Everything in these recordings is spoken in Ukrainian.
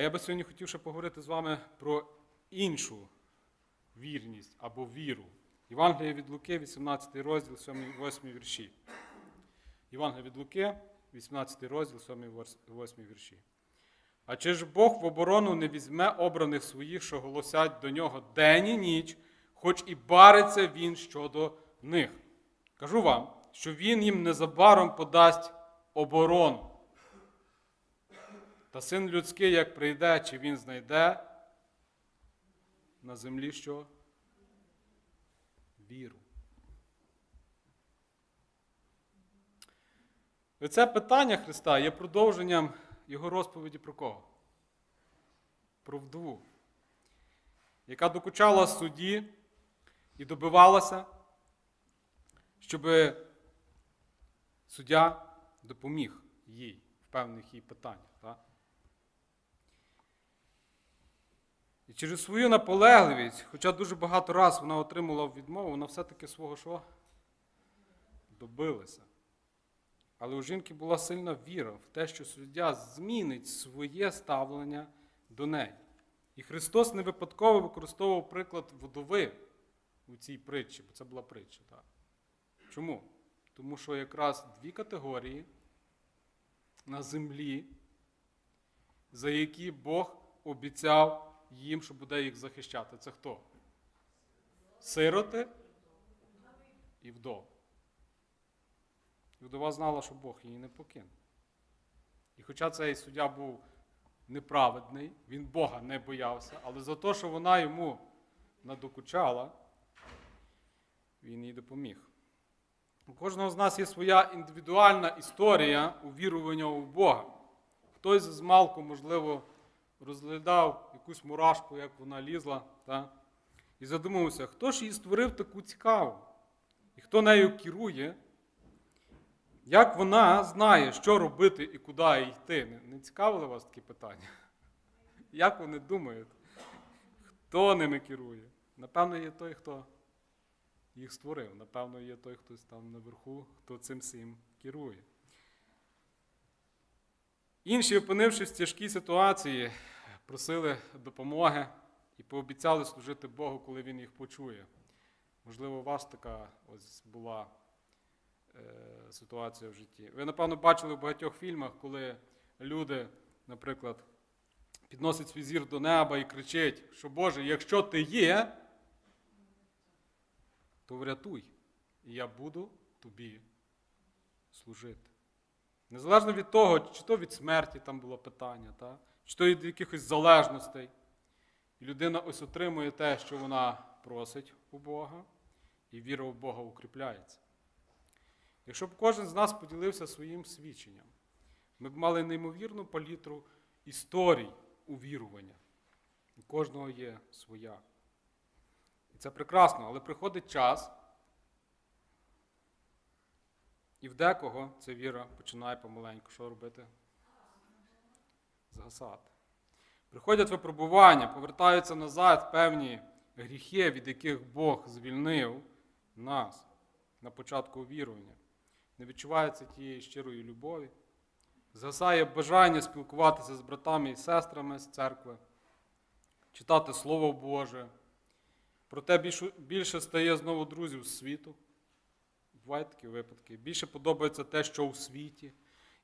А я би сьогодні хотів ще поговорити з вами про іншу вірність або віру. Євангелія від Луки, 18 розділ, 7-8 вірші. Євангелія від Луки, 18 розділ, 7-8 вірші. А чи ж Бог в оборону не візьме обраних своїх, що голосять до нього день і ніч, хоч і бариться він щодо них? Кажу вам, що він їм незабаром подасть оборону. Та син людський, як прийде, чи він знайде на землі що? Віру. Це питання Христа є продовженням його розповіді про кого? Про вдову, яка докучала судді і добивалася, щоб суддя допоміг їй в певних її питаннях. І через свою наполегливість, хоча дуже багато разів вона отримала відмову, вона все-таки свого що? Добилася. Але у жінки була сильна віра в те, що суддя змінить своє ставлення до неї. І Христос не випадково використовував приклад водови у цій притчі, бо це була притча. Так? Чому? Тому що якраз дві категорії на землі, за які Бог обіцяв їм, що буде їх захищати. Це хто? Сироти і вдови. І вдова знала, що Бог її не покине. І хоча цей суддя був неправедний, він Бога не боявся, але за те, що вона йому надокучала, він їй допоміг. У кожного з нас є своя індивідуальна історія увірування у Бога. Хтось з малку, можливо, розглядав якусь мурашку, як вона лізла, та? і задумався, хто ж її створив таку цікаву, і хто нею керує, як вона знає, що робити і куди йти. Не, не цікавили вас такі питання? Як вони думають? Хто ними керує? Напевно, є той, хто їх створив. Напевно, є той, хтось там наверху, хто цим всім керує. Інші, опинившись в тяжкій ситуації, просили допомоги і пообіцяли служити Богу, коли Він їх почує. Можливо, у вас така ось була е, ситуація в житті. Ви, напевно, бачили в багатьох фільмах, коли люди, наприклад, підносять свій зір до неба і кричать, що Боже, якщо ти є, то врятуй, і я буду тобі служити. Незалежно від того, чи то від смерті там було питання, та? Чи то від якихось залежностей. І людина ось отримує те, що вона просить у Бога, і віра в Бога укріпляється. Якщо б кожен з нас поділився своїм свідченням, ми б мали неймовірну палітру історій увірування. У кожного є своя. І це прекрасно, але приходить час, і в декого ця віра починає помаленьку що робити? Згасати. Приходять випробування, повертаються назад певні гріхи, від яких Бог звільнив нас на початку вірування. Не відчувається тієї щирої любові. Згасає бажання спілкуватися з братами і сестрами з церкви, читати Слово Боже. Проте більше, стає знову друзів з світу. Бувають такі випадки. Більше подобається те, що у світі.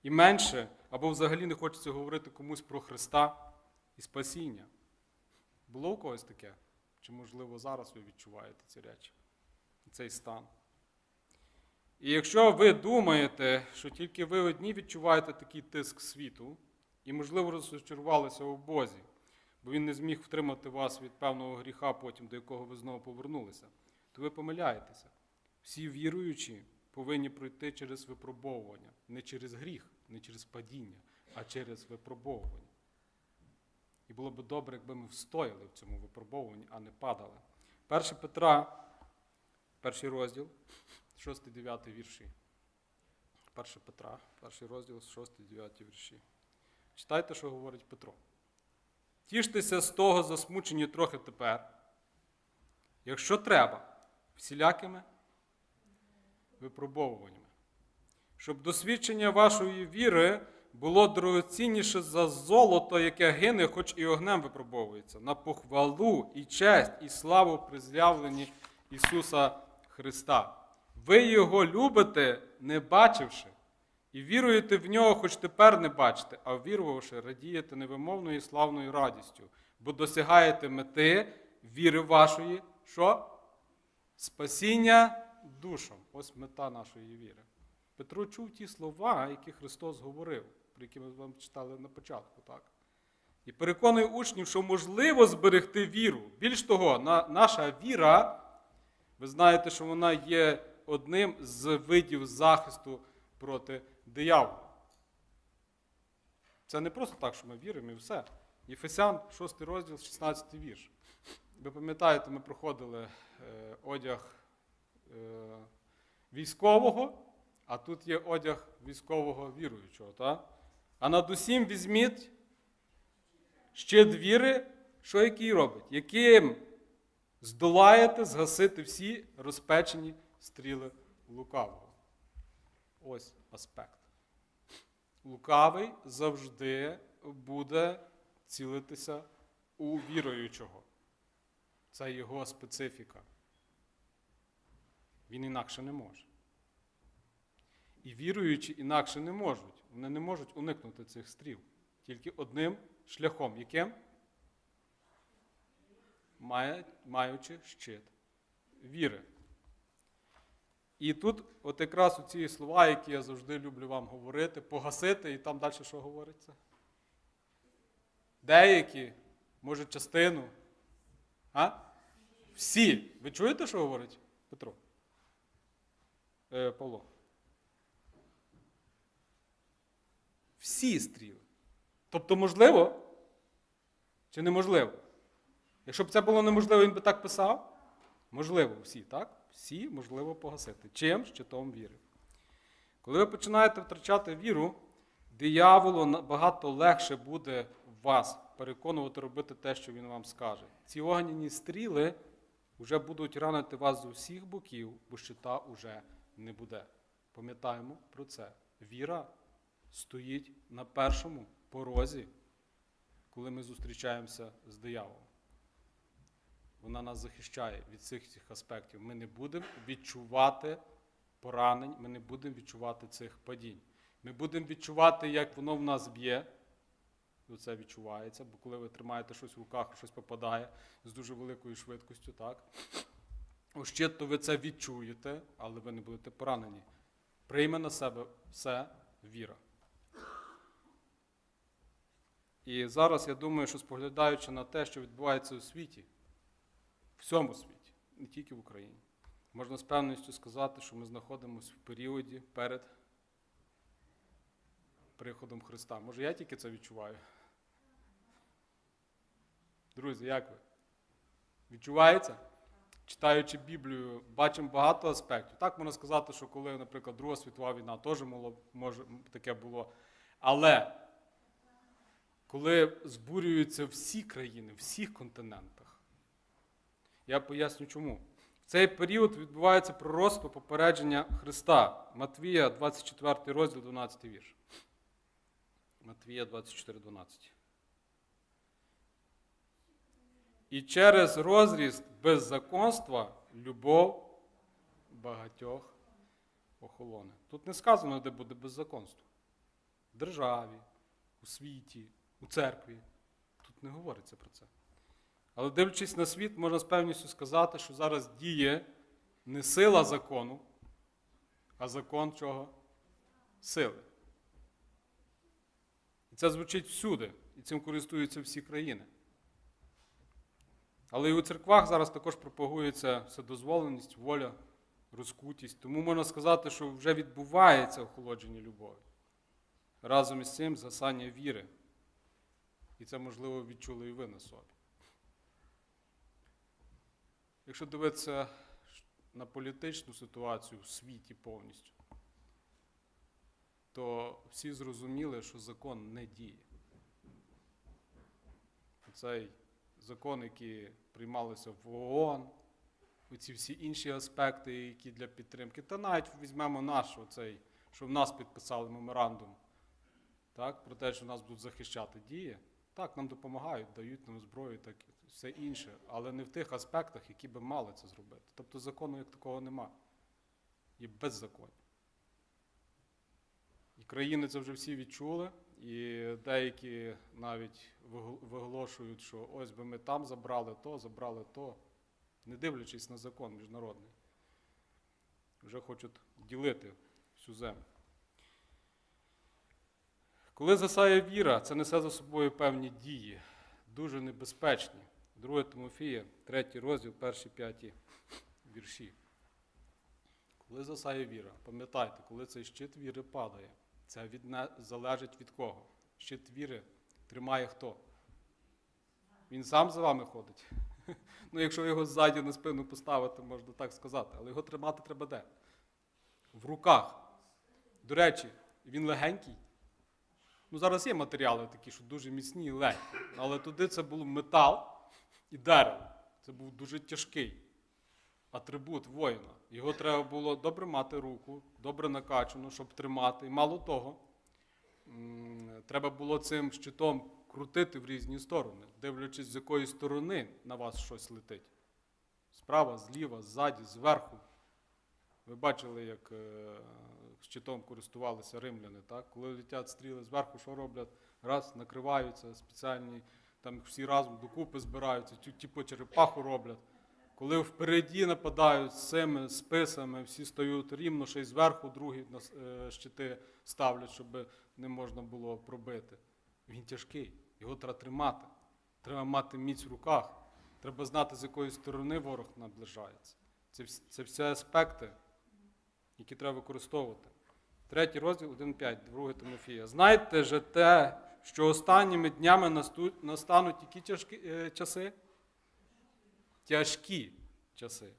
І менше, або взагалі не хочеться говорити комусь про Христа і спасіння. Було у когось таке? Чи, можливо, зараз ви відчуваєте ці речі, цей стан? І якщо ви думаєте, що тільки ви одні відчуваєте такий тиск світу, і, можливо, розчарувалися у Бозі, бо Він не зміг втримати вас від певного гріха, потім до якого ви знову повернулися, то ви помиляєтеся. Всі віруючі повинні пройти через випробовування, не через гріх, не через падіння, а через випробовування. І було б добре, якби ми встояли в цьому випробовуванні, а не падали. 1 Петра, перший розділ, 6-9 вірші. 1 Петра, перший розділ, 6-9 вірші. Читайте, що говорить Петро. Тіштеся з того засмучені трохи тепер, якщо треба, всілякими випробовуваннями, щоб досвідчення вашої віри, було дорогоцінніше за золото, яке гине, хоч і огнем випробовується, на похвалу і честь, і славу при з'явленні Ісуса Христа. Ви Його любите, не бачивши, і віруєте в нього, хоч тепер не бачите, а вірувавши, радієте невимовною і славною радістю, бо досягаєте мети віри вашої, що? Спасіння душам. Ось мета нашої віри. Петро чув ті слова, які Христос говорив, про які ми вам читали на початку. так? І переконує учнів, що можливо зберегти віру. Більш того, на, наша віра, ви знаєте, що вона є одним з видів захисту проти диявола. Це не просто так, що ми віримо і все. Єфесян, 6 розділ, 16 вірш. Ви пам'ятаєте, ми проходили е, одяг військового, а тут є одяг військового віруючого. Так? А над усім візьміть щит віри, що який робить? Яким здолаєте згасити всі розпечені стріли лукавого. Ось аспект. Лукавий завжди буде цілитися у віруючого. Це його специфіка. Він інакше не може. І віруючі інакше не можуть. Вони не можуть уникнути цих стріл. Тільки одним шляхом. Яким? Маючи щит віри. І тут, от якраз у ці слова, які я завжди люблю вам говорити, погасити, і там далі що говориться? Деякі, може, частину. А? Всі. Ви чуєте, що говорить Петро? Е, Павло. Всі стріли. Тобто, можливо? Чи неможливо? Якщо б це було неможливо, він би так писав? Можливо, всі, так? Всі можливо погасити. Чим? Щитом віри. Коли ви починаєте втрачати віру, дияволу набагато легше буде вас переконувати робити те, що він вам скаже. Ці огняні стріли вже будуть ранити вас з усіх боків, бо щита вже не буде. Пам'ятаємо про це. Віра стоїть на першому порозі, коли ми зустрічаємося з дияволом. Вона нас захищає від цих цих аспектів. Ми не будемо відчувати поранень, ми не будемо відчувати цих падінь. Ми будемо відчувати, як воно в нас б'є. Це відчувається, бо коли ви тримаєте щось в руках, щось попадає з дуже великою швидкістю, так? У щит, то ви це відчуєте, але ви не будете поранені. Прийме на себе все віра. І зараз я думаю, що споглядаючи на те, що відбувається у світі, в всьому світі, не тільки в Україні, можна з певністю сказати, що ми знаходимося в періоді перед приходом Христа. Може, я тільки це відчуваю? Друзі, як ви? Відчувається? Читаючи Біблію, бачимо багато аспектів. Так можна сказати, що коли, наприклад, Друга світова війна теж може, таке було. Але коли збурюються всі країни, всіх континентах, я поясню чому. В цей період відбувається пророцтво попередження Христа. Матвія, 24 розділ, 12 вірш. Матвія 24, 12. І через розріст беззаконства любов багатьох охолоне. Тут не сказано, де буде беззаконство. В державі, у світі, у церкві. Тут не говориться про це. Але дивлячись на світ, можна з певністю сказати, що зараз діє не сила закону, а закон чого? Сили. І це звучить всюди, і цим користуються всі країни. Але і у церквах зараз також пропагується вседозволеність, воля, розкутість. Тому можна сказати, що вже відбувається охолодження любові. Разом із цим згасання віри. І це, можливо, відчули і ви на собі. Якщо дивитися на політичну ситуацію в світі повністю, то всі зрозуміли, що закон не діє. Цей закон, які приймалися в ООН, оці всі інші аспекти, які для підтримки, та навіть візьмемо наш оцей, що в нас підписали меморандум так, про те, що нас будуть захищати, діє. Так, нам допомагають, дають нам зброю, так все інше, але не в тих аспектах, які би мали це зробити. Тобто закону як такого нема. Є беззаконня. І країни це вже всі відчули, і деякі навіть виголошують, що ось би ми там забрали то, забрали то, не дивлячись на закон міжнародний. Вже хочуть ділити всю землю. Коли засає віра, це несе за собою певні дії, дуже небезпечні. 2 Тимофія, 3 розділ, перші п'яті вірші. Коли засає віра, пам'ятайте, коли цей щит віри падає, це від не- залежить від кого? Щит віри тримає хто? Він сам за вами ходить. Ну, якщо його ззаді на спину поставити, можна так сказати, але його тримати треба де? В руках. До речі, він легенький. Ну, зараз є матеріали такі, що дуже міцні і легкі. Але туди це був метал і дерево. Це був дуже тяжкий атрибут воїна. Його треба було добре мати руку, добре накачану, щоб тримати. І мало того, треба було цим щитом крутити в різні сторони, дивлячись, з якої сторони на вас щось летить. Справа, зліва, ззаді, зверху. Ви бачили, як е, щитом користувалися римляни, так? Коли летять стріли зверху, що роблять? Раз, накриваються спеціальні, там всі разом докупи збираються, по черепаху роблять. Коли впереді нападають з цими списами, всі стають рівно, ще й зверху другі е, щити ставлять, щоб не можна було пробити. Він тяжкий, його треба тримати. Треба мати міць в руках. Треба знати, з якої сторони ворог наближається. Це, це всі аспекти, які треба використовувати. Третій розділ 1.5, 2 Тимофія. Знайте же те, що останніми днями настануть які тяжкі е, часи? Тяжкі часи.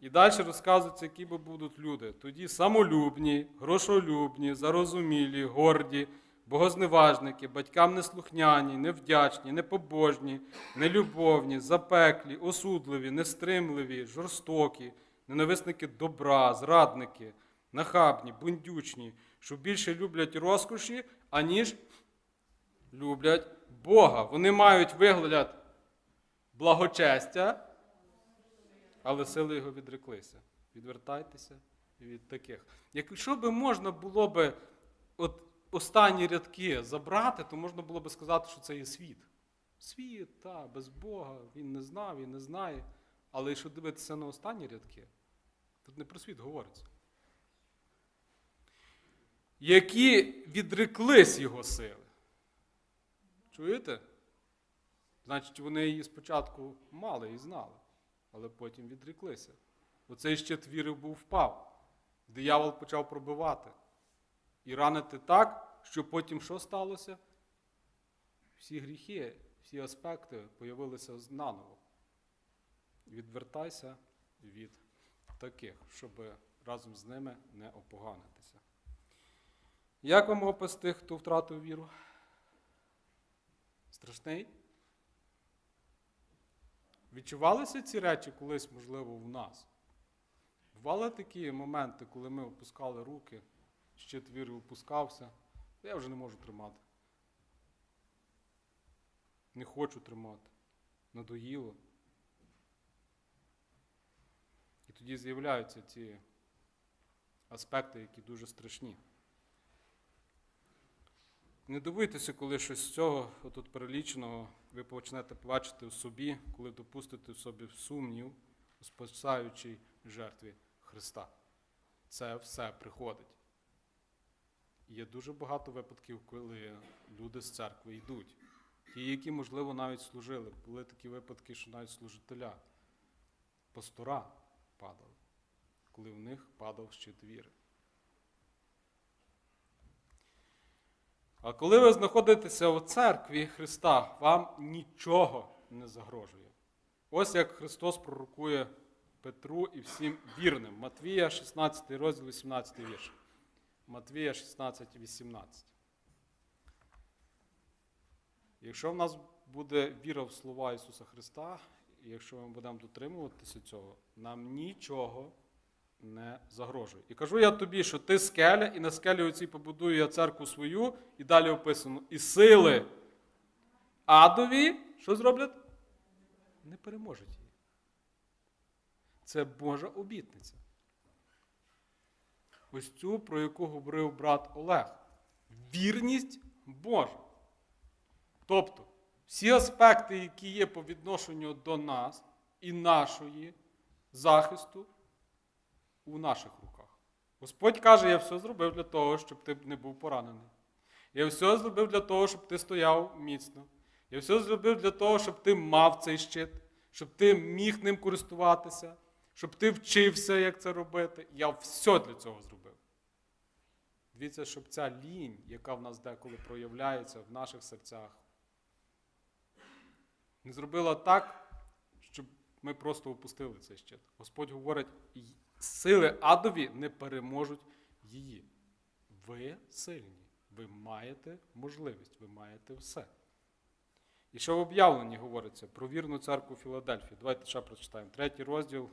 І далі розказується, які бо будуть люди. Тоді самолюбні, грошолюбні, зарозумілі, горді, богозневажники, батькам неслухняні, невдячні, непобожні, нелюбовні, запеклі, осудливі, нестримливі, жорстокі, ненависники добра, зрадники, нахабні, бундючні, що більше люблять розкоші, аніж люблять Бога. Вони мають вигляд благочестя, але сили його відреклися. Відвертайтеся від таких. Якщо би можна було би от останні рядки забрати, то можна було би сказати, що це є світ. Світ, та, без Бога, він не знав, він не знає. Але якщо дивитися на останні рядки, тут не про світ говориться. Які відреклись його сили. Чуєте? Значить, вони її спочатку мали і знали, але потім відріклися. Оцей щит віри був впав. Диявол почав пробивати. І ранити так, що потім що сталося? Всі гріхи, всі аспекти появилися наново. Відвертайся від таких, щоб разом з ними не опоганитися. Як вам опис тих, хто втратив віру? Страшний? Відчувалися ці речі колись, можливо, в нас? Бували такі моменти, коли ми опускали руки, щит віри опускався, я вже не можу тримати. Не хочу тримати. Надоїло. І тоді з'являються ці аспекти, які дуже страшні. Не дивуйтеся, коли щось з цього, отут переліченого, ви почнете бачити в собі, коли допустите в собі сумнів у спасаючій жертві Христа. Це все приходить. Є дуже багато випадків, коли люди з церкви йдуть. Ті, які, можливо, навіть служили. Були такі випадки, що навіть служителя, пастора падали, коли в них падав щит віри. А коли ви знаходитеся у церкві Христа, вам нічого не загрожує. Ось як Христос пророкує Петру і всім вірним. Матвія, 16 розділ, 18 вірш. Матвія 16, 18. Якщо в нас буде віра в слова Ісуса Христа, і якщо ми будемо дотримуватися цього, нам нічого не загрожує. І кажу я тобі, що ти скеля, і на скелі оцій побудую я церкву свою, і далі описано, і сили адові, що зроблять? Не переможуть її. Це Божа обітниця. Ось цю, про яку говорив брат Олег. Вірність Божа. Тобто, всі аспекти, які є по відношенню до нас і нашої захисту, у наших руках. Господь каже, я все зробив для того, щоб ти не був поранений. Я все зробив для того, щоб ти стояв міцно. Я все зробив для того, щоб ти мав цей щит, щоб ти міг ним користуватися, щоб ти вчився, як це робити. Я все для цього зробив. Дивіться, щоб ця лінь, яка в нас деколи проявляється в наших серцях, не зробила так, щоб ми просто опустили цей щит. Господь говорить, «І сили адові не переможуть її. Ви сильні, ви маєте можливість, ви маєте все. І що в об'явленні говориться про вірну церкву Філадельфії. Давайте ще прочитаємо. Третій розділ,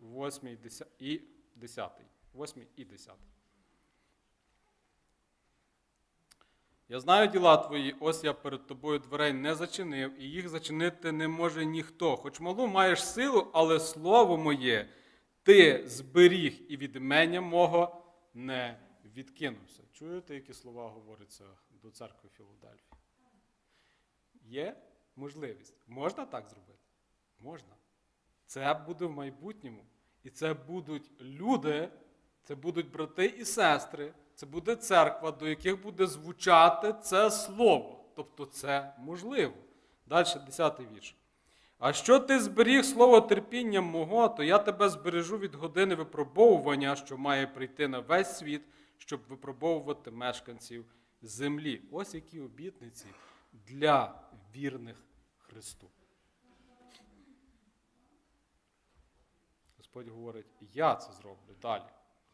восьмий деся- і десятий. Восьмий і десятий. Я знаю діла твої, ось я перед тобою дверей не зачинив, і їх зачинити не може ніхто. Хоч малу маєш силу, але слово моє ти зберіг і від мене мого не відкинувся. Чуєте, які слова говоряться до церкви Філадельфії? Є можливість. Можна так зробити? Можна. Це буде в майбутньому. І це будуть люди, це будуть брати і сестри, це буде церква, до яких буде звучати це слово. Тобто це можливо. Далі 10 вірш. А що ти зберіг слово терпіння мого, то я тебе збережу від години випробовування, що має прийти на весь світ, щоб випробовувати мешканців землі. Ось які обітниці для вірних Христу. Господь говорить, я це зроблю далі.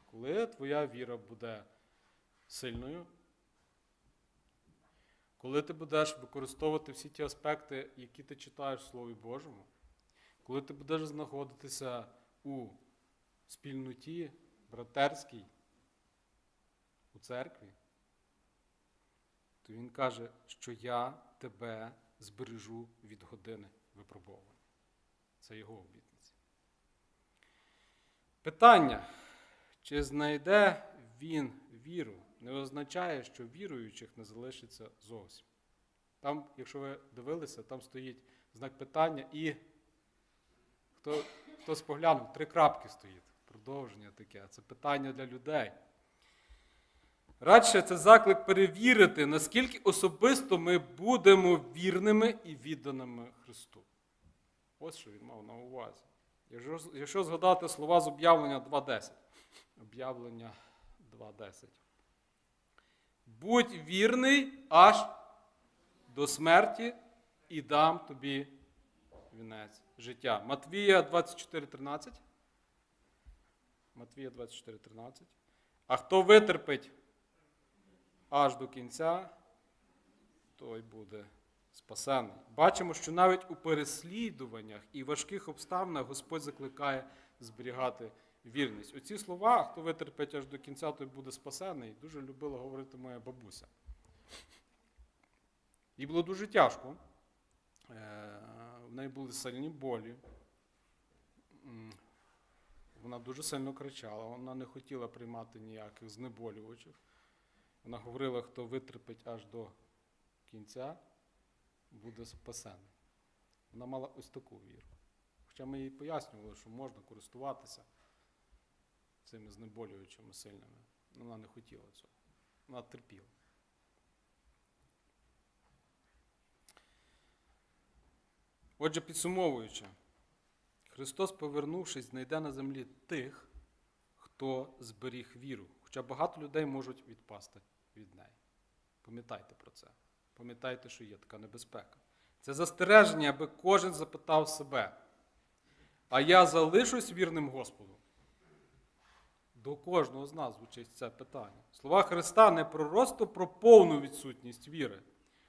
Коли твоя віра буде сильною, коли ти будеш використовувати всі ті аспекти, які ти читаєш в Слові Божому, коли ти будеш знаходитися у спільноті братерській, у церкві, то він каже, що я тебе збережу від години випробовування. Це його обітниця. Питання, чи знайде він віру, не означає, що віруючих не залишиться зовсім. Там, якщо ви дивилися, там стоїть знак питання і хто, хто споглянув, три крапки стоїть. Продовження таке. Це питання для людей. Радше це заклик перевірити, наскільки особисто ми будемо вірними і відданими Христу. Ось що він мав на увазі. Якщо, згадати слова з об'явлення 2.10. Об'явлення 2.10. Будь вірний аж до смерті і дам тобі вінець життя. Матвія 24.13. Матвія 24.13. А хто витерпить аж до кінця, той буде спасений. Бачимо, що навіть у переслідуваннях і важких обставинах Господь закликає зберігати вірність. Оці слова, хто витерпить аж до кінця, той буде спасений, дуже любила говорити моя бабуся. Їй було дуже тяжко. Е, В неї були сильні болі. Вона дуже сильно кричала, вона не хотіла приймати ніяких знеболювачів. Вона говорила, хто витерпить аж до кінця, буде спасений. Вона мала ось таку віру. Хоча ми їй пояснювали, що можна користуватися цими знеболюючими сильними. Ну, Вона не хотіла цього. Вона терпіла. Отже, підсумовуючи, Христос, повернувшись, знайде на землі тих, хто зберіг віру. Хоча багато людей можуть відпасти від неї. Пам'ятайте про це. Пам'ятайте, що є така небезпека. Це застереження, аби кожен запитав себе. А я залишусь вірним Господу? До кожного з нас звучить це питання. Слова Христа не просто про повну відсутність віри,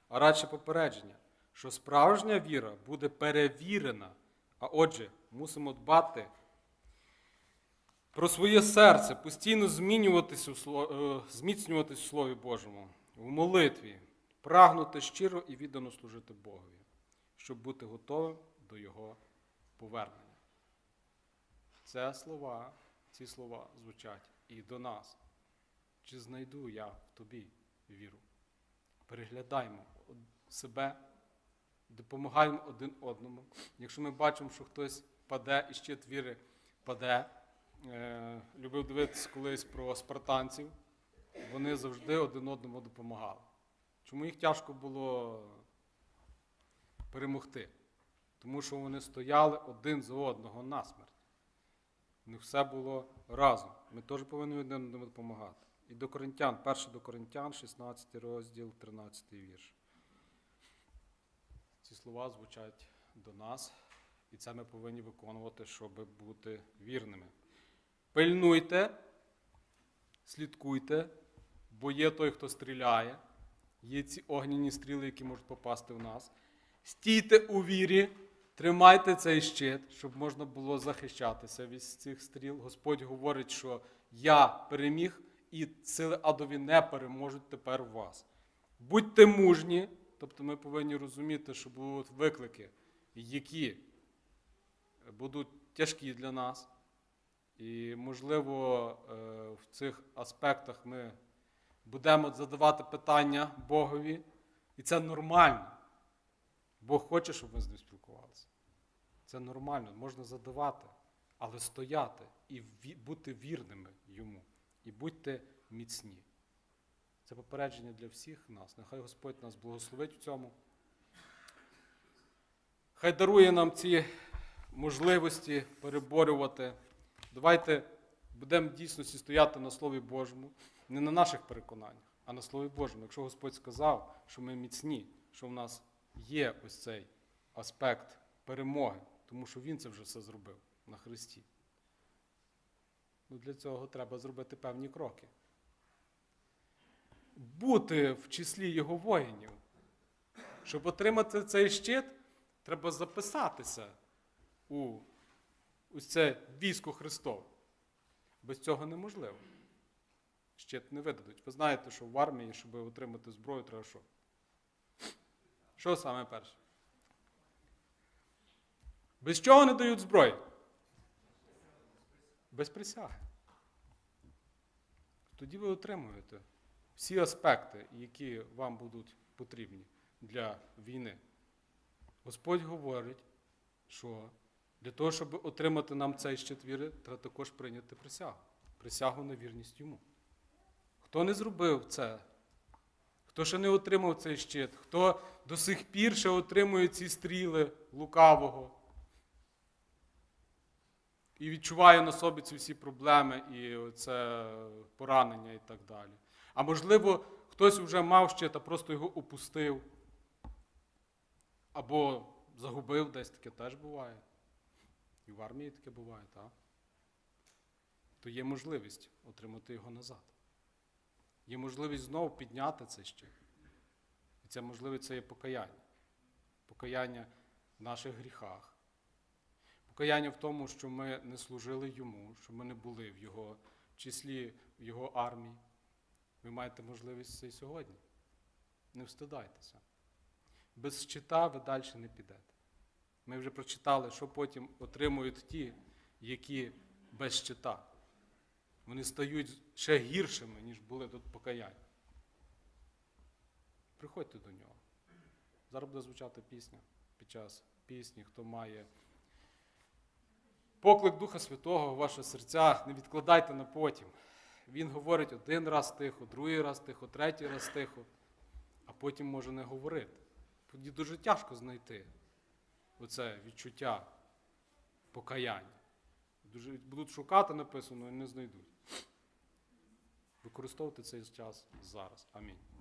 а радше попередження, що справжня віра буде перевірена. А отже, мусимо дбати про своє серце, постійно сло- е, зміцнюватись у Слові Божому, в молитві, прагнути щиро і віддано служити Богові, щоб бути готовим до Його повернення. Це слова, ці слова звучать і до нас. Чи знайду я в тобі віру? Переглядаймо себе, допомагаємо один одному. Якщо ми бачимо, що хтось паде і щит віри паде, е, любив дивитися колись про спартанців, вони завжди один одному допомагали. Чому їх тяжко було перемогти? Тому що вони стояли один за одного насмерть. Них все було разом. Ми теж повинні один одному допомагати. І до Коринтян, перше до Коринтян, 16 розділ, 13 вірш. Ці слова звучать до нас, і це ми повинні виконувати, щоб бути вірними. Пильнуйте, слідкуйте, бо є той, хто стріляє, є ці огняні стріли, які можуть попасти в нас. Стійте у вірі, тримайте цей щит, щоб можна було захищатися від цих стріл. Господь говорить, що я переміг, і сили адові не переможуть тепер вас. Будьте мужні, тобто ми повинні розуміти, що будуть виклики, які будуть тяжкі для нас. І, можливо, е, в цих аспектах ми будемо задавати питання Богові, і це нормально. Бог хоче, щоб ми з ним спілкувалися. Це нормально, можна задавати, але стояти і бути вірними йому. І будьте міцні. Це попередження для всіх нас. Нехай Господь нас благословить в цьому. Хай дарує нам ці можливості переборювати. Давайте будемо дійсності стояти на Слові Божому, не на наших переконаннях, а на Слові Божому. Якщо Господь сказав, що ми міцні, що в нас є ось цей аспект перемоги, тому що Він це вже все зробив на Христі. Ну, для цього треба зробити певні кроки. Бути в числі його воїнів. Щоб отримати цей щит, треба записатися у ось це військо Христове. Без цього неможливо. Щит не видадуть. Ви знаєте, що в армії, щоб отримати зброю, треба що? Що саме перше? Без чого не дають зброї? Без присяги. Тоді ви отримуєте всі аспекти, які вам будуть потрібні для війни. Господь говорить, що для того, щоб отримати нам цей щит віри, треба також прийняти присягу. Присягу на вірність йому. Хто не зробив це, хто ще не отримав цей щит, хто до сих пір ще отримує ці стріли лукавого і відчуває на собі ці всі проблеми і це поранення і так далі. А можливо, хтось вже мав щит, а просто його опустив. Або загубив десь таке теж буває. І в армії таке буває, так? То є можливість отримати його назад. Є можливість знову підняти це щит. І ця можливість це є покаяння. Покаяння в наших гріхах. Покаяння в тому, що ми не служили йому, що ми не були в його числі, в його армії. Ви маєте можливість це і сьогодні. Не встидайтеся. Без щита ви далі не підете. Ми вже прочитали, що потім отримують ті, які без щита. Вони стають ще гіршими, ніж були до покаяння. Приходьте до нього. Зараз буде звучати пісня під час пісні, хто має поклик Духа Святого в ваші серця, не відкладайте на потім. Він говорить один раз тихо, другий раз тихо, третій раз тихо, а потім може не говорити. Тоді дуже тяжко знайти оце відчуття покаяння. Дуже будуть шукати написано і не знайдуть. Використовуйте цей час зараз. Амінь.